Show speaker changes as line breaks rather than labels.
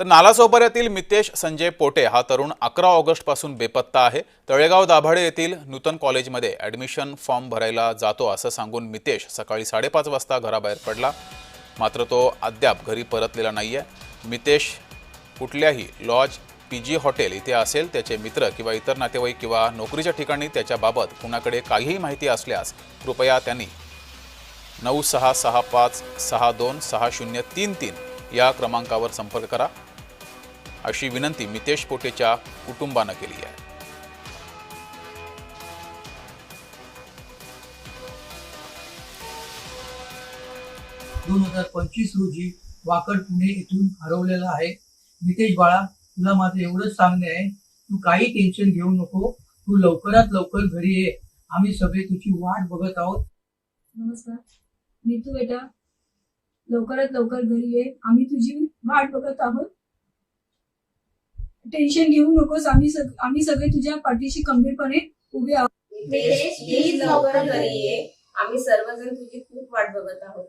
तर नालासोपाऱ्यातील मितेश संजय पोटे हा तरुण अकरा ऑगस्टपासून बेपत्ता आहे. तळेगाव दाभाडे येथील नूतन कॉलेजमध्ये ॲडमिशन फॉर्म भरायला जातो असं सांगून मितेश सकाळी साडेपाच वाजता घराबाहेर पडला. मात्र तो अद्याप घरी परतलेला नाही आहे मितेश कुठल्याही लॉज पी जी हॉटेल इथे असेल त्याचे मित्र किंवा इतर नातेवाईक किंवा नोकरीच्या ठिकाणी त्याच्याबाबत कुणाकडे काहीही माहिती असल्यास कृपया त्यांनी नऊ सहा सहा पाच सहा दोन सहा शून्य तीन तीन या क्रमांकावर संपर्क करा. अशी विनंती मितेश पोटेच्या कुटुंबानं केली आहे.
दोन हजार पंचवीस रोजी वाकड पुणे येथून हरवलेला आहे. नितेश बाळा तुला माझं एवढंच सांगणे आहे. तू काही टेन्शन घेऊ नको. तू लवकरात लवकर घरी ये. आम्ही सगळे तुझी वाट बघत आहोत.
नमस्कार. नीतू बेटा. लवकरात लवकर घरी ये. आम्ही तुझी वाट बघत आहोत. टेन्शन घेऊ नकोस. आम्ही सग आम्ही सगळे तुझ्या पाठीशी खंबीरपणे उभे आहोत.
घरी ये. आम्ही सर्वजण तुझी खूप वाट बघत आहोत.